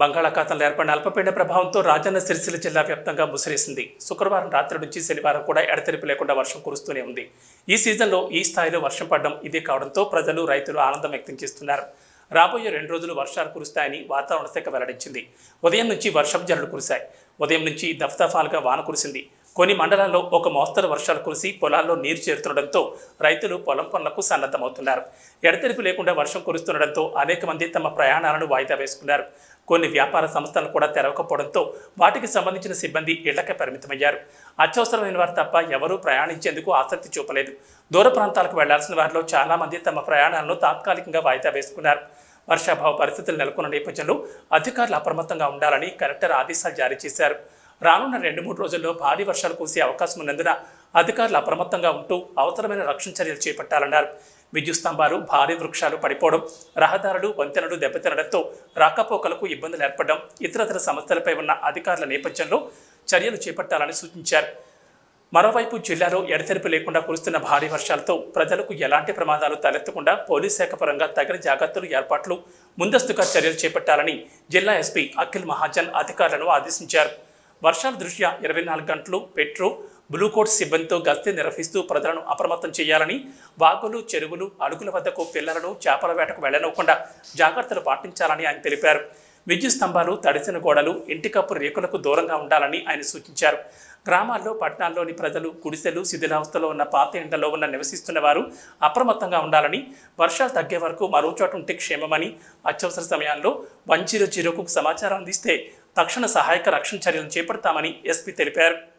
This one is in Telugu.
బంగాళాఖాతంలో ఏర్పడిన అల్పపీడన ప్రభావంతో రాజన్న సిరిసిల్ల జిల్లా వ్యాప్తంగా ముసిరేసింది. శుక్రవారం రాత్రి నుంచి శనివారం కూడా ఎడతెరిపి లేకుండా వర్షం కురుస్తూనే ఉంది. ఈ సీజన్లో ఈ స్థాయిలో వర్షం పడడం ఇదే కావడంతో ప్రజలు రైతులు ఆనందం వ్యక్తం చేస్తున్నారు. రాబోయే రెండు రోజులు వర్షాలు కురుస్తాయని వాతావరణ శాఖ వెల్లడించింది. ఉదయం నుంచి వర్షపు జల్లు కురిశాయి. ఉదయం నుంచి దఫదఫాలుగా వాన కురిసింది. కొన్ని మండలాల్లో ఒక మోస్తరు వర్షాలు కురిసి పొలాల్లో నీరు చేరుతుండడంతో రైతులు పొలం పనులకు సన్నద్ధమవుతున్నారు. ఎడతెరిపి లేకుండా వర్షం కురుస్తుండడంతో అనేక మంది తమ ప్రయాణాలను వాయిదా వేసుకున్నారు. కొన్ని వ్యాపార సంస్థలు కూడా తెరవకపోవడంతో వాటికి సంబంధించిన సిబ్బంది ఇళ్ళకే పరిమితమయ్యారు. అత్యవసరమైన వారు తప్ప ఎవరూ ప్రయాణించేందుకు ఆసక్తి చూపలేదు. దూర ప్రాంతాలకు వెళ్ళాల్సిన వారిలో చాలామంది తమ ప్రయాణాలను తాత్కాలికంగా వాయిదా వేసుకున్నారు. వర్షాభావ పరిస్థితులు నెలకొన్న నేపథ్యంలో అధికారులు అప్రమత్తంగా ఉండాలని కలెక్టర్ ఆదేశాలు జారీ చేశారు. రానున్న రెండు మూడు రోజుల్లో భారీ వర్షాలు కురిసే అవకాశం ఉన్నందున అధికారులు అప్రమత్తంగా ఉంటూ అవసరమైన రక్షణ చర్యలు చేపట్టాలన్నారు. విద్యుత్ స్తంభాలు భారీ వృక్షాలు పడిపోవడం రహదారులు వంతెనలు దెబ్బతినడంతో రాకపోకలకు ఇబ్బందులు ఏర్పడడం ఇతరతర సమస్యలపై ఉన్న అధికారుల నేపథ్యంలో చర్యలు చేపట్టాలని సూచించారు. మరోవైపు జిల్లాలో ఎడతెరిపి లేకుండా కురుస్తున్న భారీ వర్షాలతో ప్రజలకు ఎలాంటి ప్రమాదాలు తలెత్తకుండా పోలీస్ శాఖ పరంగా తగిన జాగ్రత్తలు ఏర్పాట్లు ముందస్తుగా చర్యలు చేపట్టాలని జిల్లా ఎస్పీ అఖిల్ మహాజన్ అధికారులను ఆదేశించారు. వర్షాల దృష్ట్యా ఇరవై నాలుగు గంటలు పెట్రో బ్లూకోట్ సిబ్బందితో గస్తీ నిర్వహిస్తూ ప్రజలను అప్రమత్తం చేయాలని వాగులు చెరువులు అడుగుల వద్దకు పిల్లలను చేపల వేటకు వెళ్ళనివ్వకుండా జాగ్రత్తలు పాటించాలని ఆయన తెలిపారు. విద్యుత్ స్తంభాలు తడిసిన గోడలు ఇంటికప్పు రేకులకు దూరంగా ఉండాలని ఆయన సూచించారు. గ్రామాల్లో పట్టణాల్లోని ప్రజలు గుడిసెలు శిథిలావస్థలో ఉన్న పాత ఇండ్లలో ఉన్న నివసిస్తున్న వారు అప్రమత్తంగా ఉండాలని వర్షాలు తగ్గే వరకు మరో చోట ఉంటే క్షేమమని అత్యవసర సమయాల్లో వన్ జీరో జీరోకు సమాచారం అందిస్తే తక్షణ సహాయక రక్షణ చర్యలు చేపడతామని ఎస్పీ తెలిపారు.